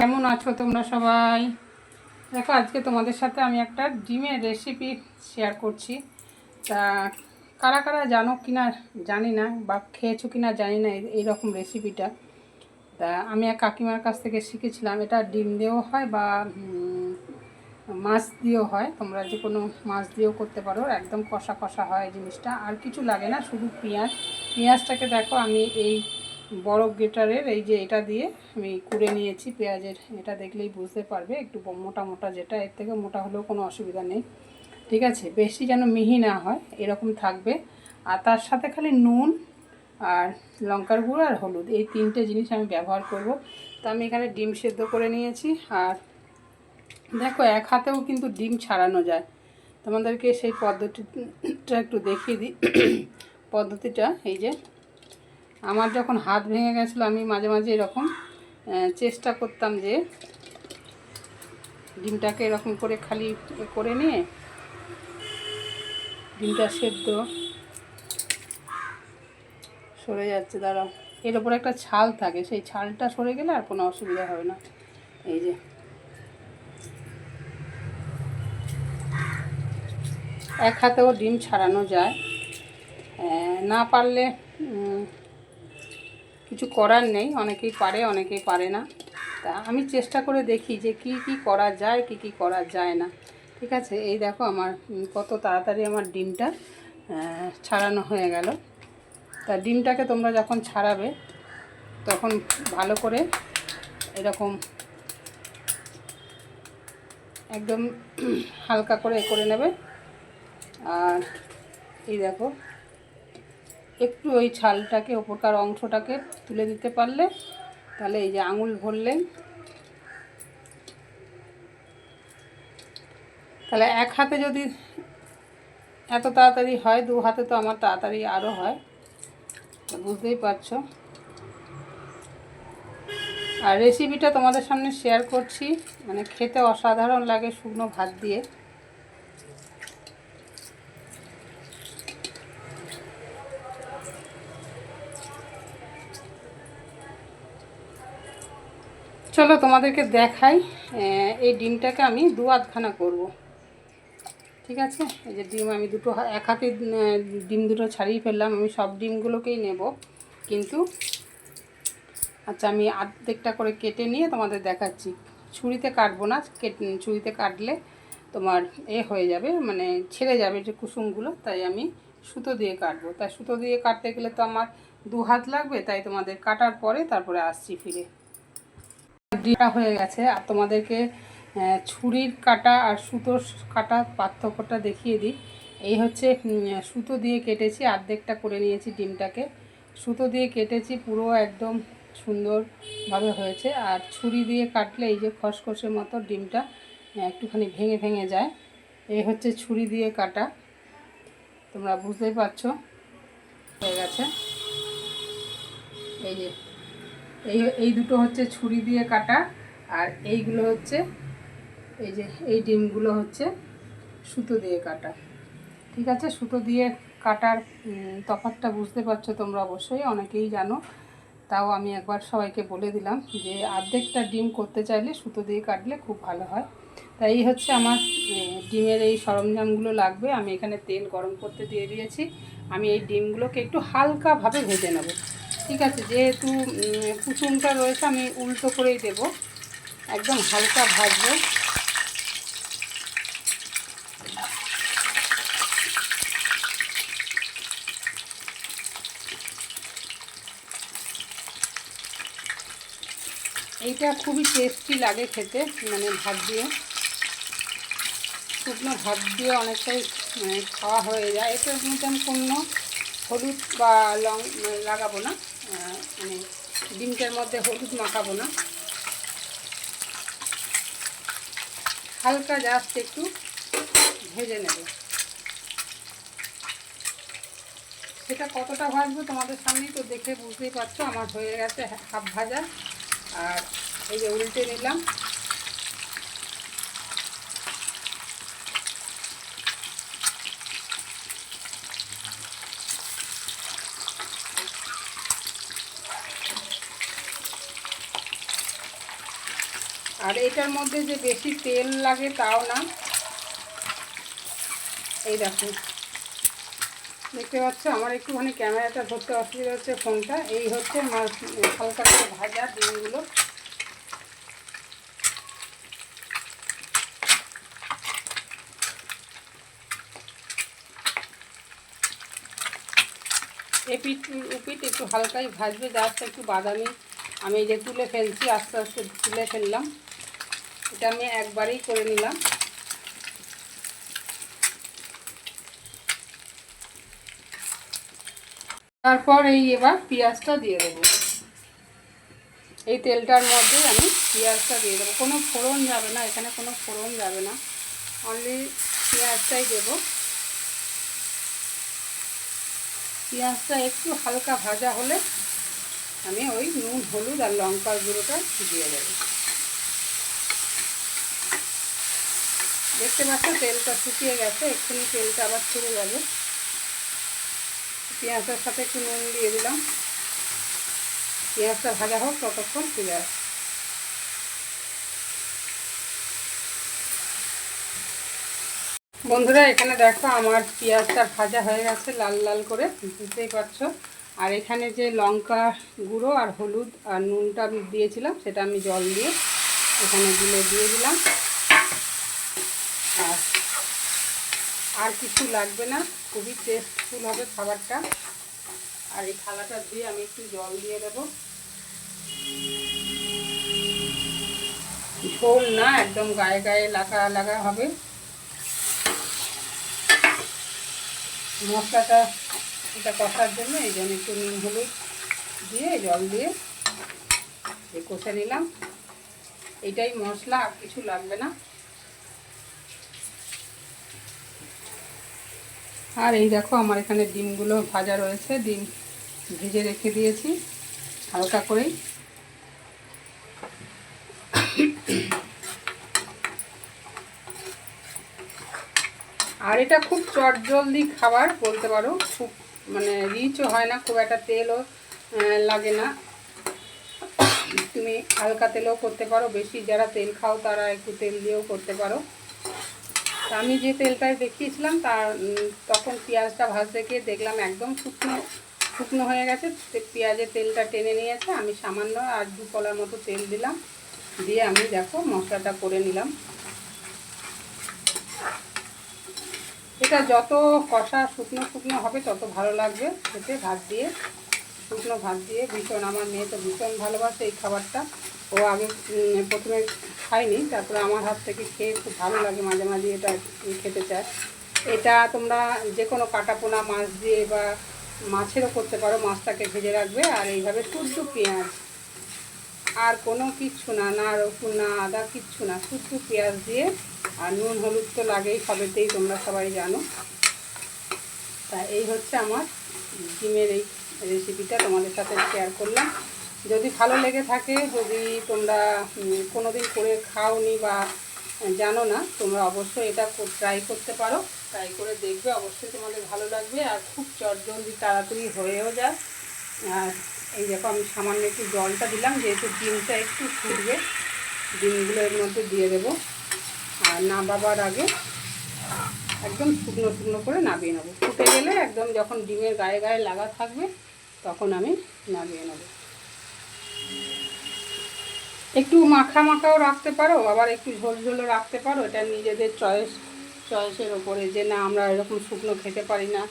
কেমন আছো তোমরা সবাই? দেখো, আজকে তোমাদের সাথে আমি একটা ডিমের রেসিপি শেয়ার করছি। তা কারা কারা জানো কিনা জানি না বা খেয়েছো কিনা জানি না এই- এইরকম রেসিপিটা তা আমি এক কাকিমার কাছ থেকে শিখেছিলাম, এটা ডিম দিয়েও হয় বা মাছ দিয়েও হয়। তোমরা যে কোনো মাছ দিয়েও করতে পারো, একদম কষা কষা হয় জিনিসটা। আর কিছু লাগে না, শুধু পেঁয়াজ। পেঁয়াজটাকে দেখো, আমি এই বড় গ্রেটারের, এই যে এটা দিয়ে আমি কুড়ে নিয়েছি পেঁয়াজের। এটা দেখলেই বুঝতে পারবে, একটু মোটা মোটা যেটা, এর থেকে মোটা হলেও কোনো অসুবিধা নেই। ঠিক আছে, বেশি যেন মিহি না হয়, এরকম থাকবে। আর তার সাথে খালি নুন আর লঙ্কার গুঁড়ো আর হলুদ, এই তিনটে জিনিস আমি ব্যবহার করব। তো আমি এখানে ডিম সেদ্ধ করে নিয়েছি, আর দেখো, এক হাতেও কিন্তু ডিম ছাড়ানো যায়। তোমাদেরকে সেই পদ্ধতিটা একটু দেখিয়ে দিই পদ্ধতিটা, এই যে আমার যখন হাত ভেঙে গেছিল, আমি মাঝে মাঝে এরকম চেষ্টা করতাম যে ডিমটাকে এরকম করে খালি করে নিয়ে ডিমটা সেদ্ধ সরে যাচ্ছে, দাঁড়াও। এর ওপরে একটা ছাল থাকে, সেই ছালটা সরে গেলে আর কোনো অসুবিধা হবে না। এই যে। এক হাতেও ডিম ছাড়ানো যায়। না পারলে কিছু করার নেই, অনেকেই পারে অনেকেই পারে না। তা আমি চেষ্টা করে দেখি যে কি কি করা যায়, কি কি করা যায় না। ঠিক আছে, এই দেখো আমার কত তাড়াতাড়ি আমার ডিমটা ছাড়ানো হয়ে গেল। তা ডিমটাকে তোমরা যখন ছাড়াবে, তখন ভালো করে এরকম একদম হালকা করে করে নেবে। আর এই দেখো একটু ওই ছালটাকে, ওপরকার অংশটাকে তুলে দিতে পারলে তাহলে এই যে আঙুল ভরলেন। তাহলে এক হাতে যদি এত তাড়াতাড়ি হয়, দু হাতে তো আমার তাড়াতাড়ি আরও হয়, বুঝতেই পারছ। আর রেসিপিটা তোমাদের সামনে শেয়ার করছি মানে খেতে অসাধারণ লাগে শুকনো ভাত দিয়ে। চলো তোমাদেরকে দেখাই এই ডিমটাকে আমি দু আধখানা করব। ঠিক আছে? এই যে ডিম, আমি দুটো এক হাতে ডিম দুটো ছাড়িয়ে ফেললাম, আমি সব ডিমগুলোকেই নেব। কিন্তু আচ্ছা আমি আর্ধেকটা করে কেটে নিয়ে তোমাদের দেখাচ্ছি। ছুরিতে কাটবো না, কেটে, ছুরিতে কাটলে তোমার এ হয়ে যাবে মানে ছেড়ে যাবে যে কুসুমগুলো, তাই আমি সুতো দিয়ে কাটবো। তাই সুতো দিয়ে কাটতে গেলে তো আমার দু হাত লাগবে, তাই তোমাদের কাটার পরে তারপরে আসছি ফিরে। ডিটা হয়ে গেছে আর তোমাদেরকে ছুরির কাটা আর সুতোর কাটা পার্থক্যটা দেখিয়ে দিই। এই হচ্ছে সুতো দিয়ে কেটেছি অর্ধেকটা করে নিয়েছি ডিমটাকে। সুতো দিয়ে কেটেছি, পুরো একদম সুন্দরভাবে হয়েছে। আর ছুরি দিয়ে কাটলে এই যে খসখসের মতো ডিমটা একটুখানি ভেঙে ভেঙে যায়। এই হচ্ছে ছুরি দিয়ে কাটা। তোমরা বুঝতেই পারছ? হয়ে গেছে। এই যে এই এই দুটো হচ্ছে ছুরি দিয়ে কাটা আর এইগুলো হচ্ছে এই যে এই ডিমগুলো হচ্ছে সুতো দিয়ে কাটা। ঠিক আছে? সুতো দিয়ে কাটার উম, তফাৎটা বুঝতে পারছ তোমরা অবশ্যই অনেকেই জানো। তাও আমি একবার সবাইকে বলে দিলাম যে অর্ধেকটা ডিম করতে চাইলে সুতো দিয়ে কাটলে খুব ভালো হয়। তাই এই হচ্ছে আমার ডিমের এই সরঞ্জামগুলো লাগবে। আমি এখানে তেল গরম করতে দিয়ে দিয়েছি। আমি এই ডিমগুলোকে একটু হালকাভাবে ভেজে নেব। ঠিক আছে, যেহেতু কুসুমটা রয়েছে, আমি উল্টো করেই দেব। একদম হালকা ভাজবো। এইটা খুবই টেস্টি লাগে খেতে মানে ভাত দিয়ে। শুকনো ভাত দিয়ে অনেকটাই মানে খাওয়া হয়ে যায়। এটার মধ্যে আমি কোনো হলুদ বা লং, লাগাবো না। ডিমটার মধ্যে হলুদ মাখাবো না। হালকা জাস্ট একটু ভেজে নেব। সেটা কতটা ভাজবো তোমাদের সামনেই তো দেখে বুঝতেই পারছ, আমার হয়ে গেছে হাফ ভাজা। আর এই যে উল্টে নিলাম। আর এটার মধ্যে যে বেশি তেল লাগে তাও না। এই দেখো। দেখতে পাচ্ছ? আমার একটুখানি ক্যামেরাটা ধরতে অসুবিধা হচ্ছে ফোনটা। এই হচ্ছে আমার হালকা করে ভাজা ডিমগুলো। এপিট উপিট একটু হালকাই ভাজবে, জাস্ট একটু বাদামি আমি এই যে তুলে ফেলছি, আস্তে আস্তে তুলে ফেললাম। এটা আমি একবারেই করে নিলাম। তারপর এই এবার পেঁয়াজটা দিয়ে দেবো। এই তেলটার মধ্যে আমি পেঁয়াজটা দিয়ে দেবো। কোনো ফোড়ন যাবে না, এখানে কোনো ফোড়ন যাবে না। অনলি পেঁয়াজটাই দেবো। পেঁয়াজটা একটু হালকা ভাজা হলে আমি ওই নুন, হলুদ আর লঙ্কার গুঁড়োটা দিয়ে দেব। দেখতে পাচ্ছ তেলটা শুকিয়ে গেছে, এক্ষুনি তেলটা আবার ছেড়ে যাবে পেঁয়াজটার সাথে একটু নুন দিয়ে দিলাম। পেঁয়াজটা ভাজা হোক, ততক্ষণ ফিরে আস বন্ধুরা, এখানে দেখো আমার পেঁয়াজটা ভাজা হয়ে গেছে, লাল লাল করে, বুঝতেই পারছ। আর এখানে যে লঙ্কা গুঁড়ো আর হলুদ আর নুনটা আমি দিয়েছিলাম, সেটা আমি জল দিয়ে এখানে গুলো দিয়ে দিলাম। আর কিছু লাগবে না, খুবই টেস্টফুল হবে খাবারটা। আর এই থালাটা ধুয়ে আমি একটু জল দিয়ে দেবো। ঝোল না, একদম গায়ে গায়ে লাগা লাগা হবে। মশলাটা এটা কষার জন্য, এই জন্য একটু নুন, হলুদ দিয়ে জল দিয়ে কষে নিলাম। এটাই মশলা, আর কিছু লাগবে না। আর এই দেখো আমার এখানে ডিমগুলো ভাজা রয়েছে, ডিম ভেজে রেখে দিয়েছি, হালকা করেই। আর এটা খুব চটজলদি খাবার বলতে পারো, খুব মানে রিচও হয় না, খুব একটা তেলও লাগে না। তুমি হালকা তেলেও করতে পারো, বেশি যারা তেল খাও তারা একটু তেল দিয়েও করতে পারো। আমি যে তেলটায় দেখিয়েছিলাম, তার তখন পেঁয়াজটা ভাজতে গিয়ে দেখলাম একদম শুকনো শুকনো হয়ে গেছে। পেঁয়াজের তেলটা টেনে নিয়েছে। আমি সামান্য আর দু কলার মতো তেল দিলাম। দিয়ে আমি দেখো মশলাটা করে নিলাম। এটা যত কষা শুকনো শুকনো হবে, তত ভালো লাগবে খেতে। ভাত দিয়ে, শুকনো ভাত দিয়ে ভীষণ, আমার মেয়ে তো ভীষণ ভালোবাসে এই খাবারটা। ও আগে প্রথমে খায়নি, তারপরে আমার হাত থেকে খেয়ে খুব ভালো লাগে, মাঝে মাঝে এটা খেতে চায়। এটা তোমরা যে কোনো কাটাপোনা মাছ দিয়ে বা মাছেরও করতে পারো, মাছটাকে ভেজে রাখবে আর এইভাবে শুদ্ধ পেঁয়াজ। আর কোনো কিচ্ছু না না রসুন, না আদা, কিচ্ছু না, শুদ্ধ পেঁয়াজ দিয়ে, আর নুন, হলুদ তো লাগেই, সবেতেই তোমরা সবাই জানো। তা এই হচ্ছে আমার ডিমের এই রেসিপিটা তোমাদের সাথে শেয়ার করলাম। যদি ভালো লেগে থাকে, যদি তোমরা কোনো দিন করে খাওনি বা জানো না, তোমরা অবশ্যই এটা ট্রাই করতে পারো। ট্রাই করে দেখবে, অবশ্যই তোমাদের ভালো লাগবে আর খুব চটজলদি তাড়াতাড়ি হয়েও যায় আর এই দেখো, আমি সামান্য একটু জলটা দিলাম, যেহেতু ডিমটা একটু ফুটবে, ডিমগুলো এর মধ্যে দিয়ে দেবো। আর নামাবার আগে একদম শুকনো শুকনো করে নামিয়ে নেব। ফুটে গেলে একদম যখন ডিমের গায়ে গায়ে লাগা থাকবে, তখন আমি নামিয়ে নেব। একটু মাখা মাখাও রাখতে পারো, আবার একটু ঝোল ঝোলও রাখতে পারো, এটা নিজেদের চয়েস চয়েসের ওপরে যে না, আমরা এরকম শুকনো খেতে পারি না,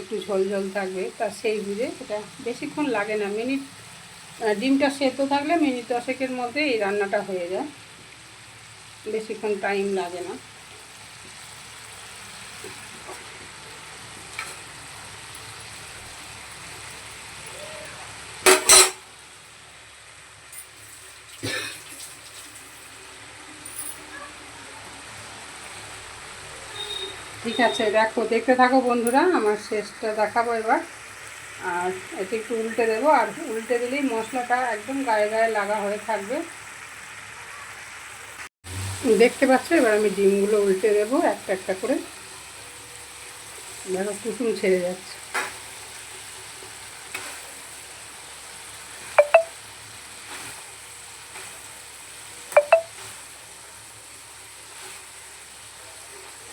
একটু ঝোল ঝোল থাকবে, তা সেই বুঝে এটা বেশিক্ষণ লাগে না, মিনিট ডিমটা সেদ্ধ থাকলে মিনিট দশেকের মধ্যে এই রান্নাটা হয়ে যায়, বেশিক্ষণ টাইম লাগে না। ঠিক আছে, দেখো, দেখতে থাকো বন্ধুরা, আমার শেষটা দেখাবো এবার। আর এটা একটু উল্টে দেবো, আর উল্টে দিলেই মশলাটা একদম গায়ে গায়ে লাগা হয়ে থাকবে। দেখতে পাচ্ছ, এবার আমি ডিমগুলো উল্টে দেবো একটা একটা করে। দেখো, কুসুম ছেড়ে যাচ্ছে।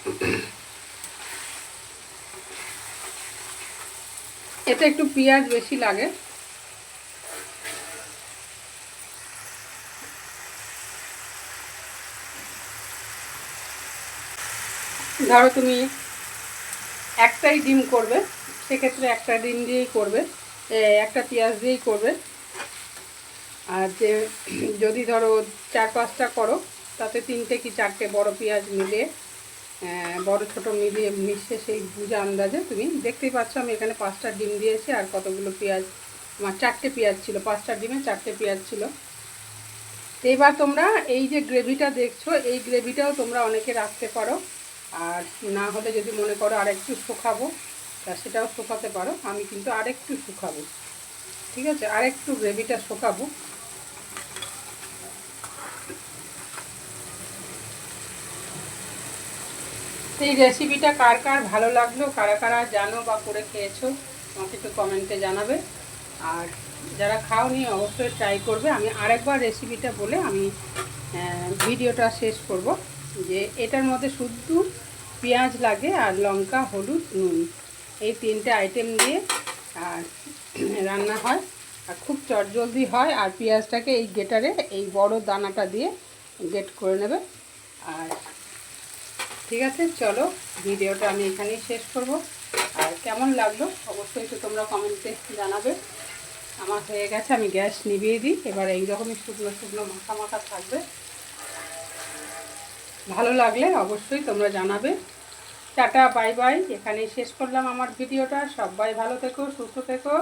Mm-hmm. এতে একটু পেঁয়াজ বেশি লাগে। ধরো তুমি একটাই ডিম করবে, সেক্ষেত্রে একটা ডিম দিয়েই করবে একটা পেঁয়াজ দিয়েই করবে। আর যে, যদি ধরো চার পাঁচটা করো, তাতে তিনটে কি চারটে বড় পেঁয়াজ মিলিয়ে বড় ছোট মিলিয়ে মিশিয়ে সেই বুঝে আন্দাজে তুমি দেখতেই পাচ্ছ, আমি এখানে পাঁচটা ডিম দিয়েছি আর কতগুলো পেঁয়াজ, আমার চারটে পেঁয়াজ ছিল, পাঁচটা ডিমে চারটে পেঁয়াজ ছিল। এবার তোমরা এই যে গ্রেভিটা দেখছ, এই গ্রেভিটাও তোমরা অনেকে রাখতে পারো। আর না হলে যদি মনে করো আর একটু শুকাবো, তা সেটাও শুকাতে পারো, আমি কিন্তু আরেকটু শুকাবো। ঠিক আছে? আরেকটু গ্রেভিটা শুকাবো। এই রেসিপিটা কার কার ভালো লাগল, কারা কারা জানো বা করে খেয়েছো, আমাকে একটু কমেন্টে জানাবে। আর যারা খাওনি, অবশ্যই ট্রাই করবে। আমি আরেকবার রেসিপিটা বলে আমি ভিডিওটা শেষ করব, যে এটার মধ্যে শুদ্ধ পেঁয়াজ লাগে আর লঙ্কা, হলুদ, নুন। এই তিনটে আইটেম দিয়ে, আর রান্না হয়। আর খুব চটজলদি হয়, আর পেঁয়াজটাকে এই গেটারে, এই বড় দানাটা দিয়ে গেট করে নেবে। আর ঠিক আছে? চলো, ভিডিওটা আমি এখানেই শেষ করব। আর কেমন লাগল? অবশ্যই একটু তোমরা কমেন্টে জানাবে। আমার হয়ে গেছে, আমি গ্যাস নিভিয়ে দিই। এবার এইরকমই শুকনো শুকনো মাখা মাখা থাকবে। ভালো লাগলে অবশ্যই তোমরা জানাবে। Tata, bye bye. এখানেই শেষ করলাম আমার ভিডিওটা। সবাই ভালো থেকো, সুস্থ থেকো।